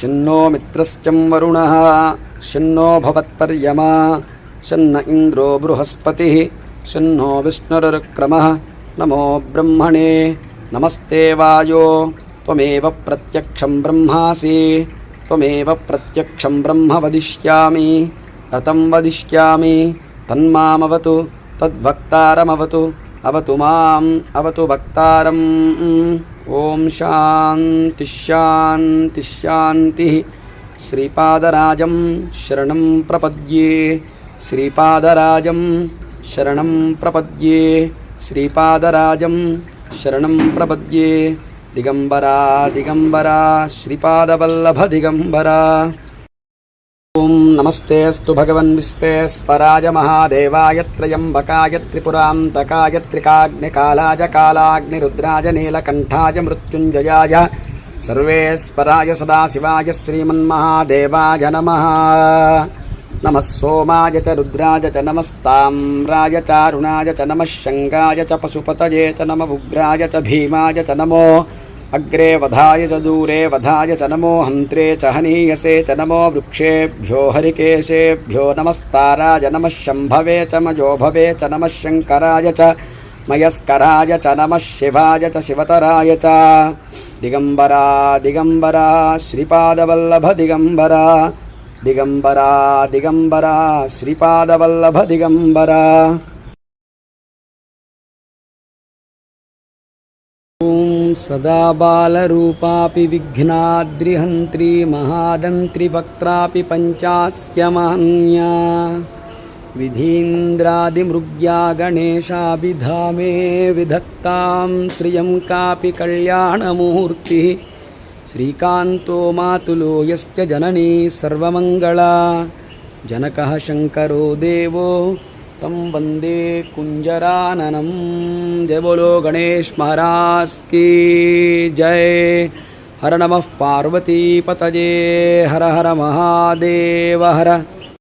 శిన్నో మిత్రస్యం వరుణ శిన్నో భవత్పర్యమా శన్న ఇంద్రో బృహస్పతి శిన్నో విష్ణురుక్రమ నమో బ్రహ్మణే నమస్తే వాయో త్వమేవ ప్రత్యక్షం బ్రహ్మాసి త్వమేవ ప్రత్యక్షం బ్రహ్మ వదిష్యామి రతం వదిష్యామి తన్మామవతు తద్భక్తారమవతు तन्मामवतु तद्भक्तारमवतु अवतु माम् अवतु भक्तारम् ॐ शान्तिश्शान्तिश्शान्तिः श्रीपादराजं शरणं प्रपद्ये श्रीपादराजं शरणं प्रपद्ये श्रीपादराजं शरणं प्रपद्ये दिगम्बरा दिगम्बरा श्रीपादवल्लभ ఓం నమస్తేస్తు భగవన్ విశ్వేశ్వరాయ మహాదేవాయ త్రయంబకాయ త్రిపురాంతకాయ త్రికాగ్నికాలాయ కాలాగ్నిరుద్రాయ నీలకంఠాయ మృత్యుంజయాయ సర్వేశ్వరాయ సదాశివాయ శ్రీమన్మహాదేవాయ నమ. నమ సోమాయ చ రుద్రాయ చ నమస్తామ్రాయ చారుణాయ చ నమ శంగాయ చ పశుపతయే చ నమ ఉగ్రాయ చ భీమాయ చ నమో अग्रे वधाय च दूरे वधाय च नमो हन्त्रे च हनीयसे च नमो वृक्षेभ्यो हरिकेशेभ्यो नमस्ताराय नमः शम्भवे च मयोभवे च नमः शङ्कराय च मयस्कराय च नमः शिवाय च शिवतराय च। दिगम्बरा दिगम्बरा, श्रीपादवल्लभ दिगम्बरा। दिगम्बरा दिगम्बरा, श्रीपादवल्लभ दिगम्बरा। ॐ सदा बालरूपापि विघ्नाद्रिहन्त्री महादन्त्रिवक्त्रापि पञ्चास्यमान्या विधीन्द्रादिमृग्या गणेशाभिधामे विधत्तां श्रियं कापि कल्याणमूर्तिः श्रीकान्तो मातुलो यस्य जननी सर्वमङ्गला जनकः शङ्करो देवो तं वन्दे कुञ्जराननं जय बोलो गणेश महाराज की जय हर नमः पार्वतीपतये हर हर महादेव हर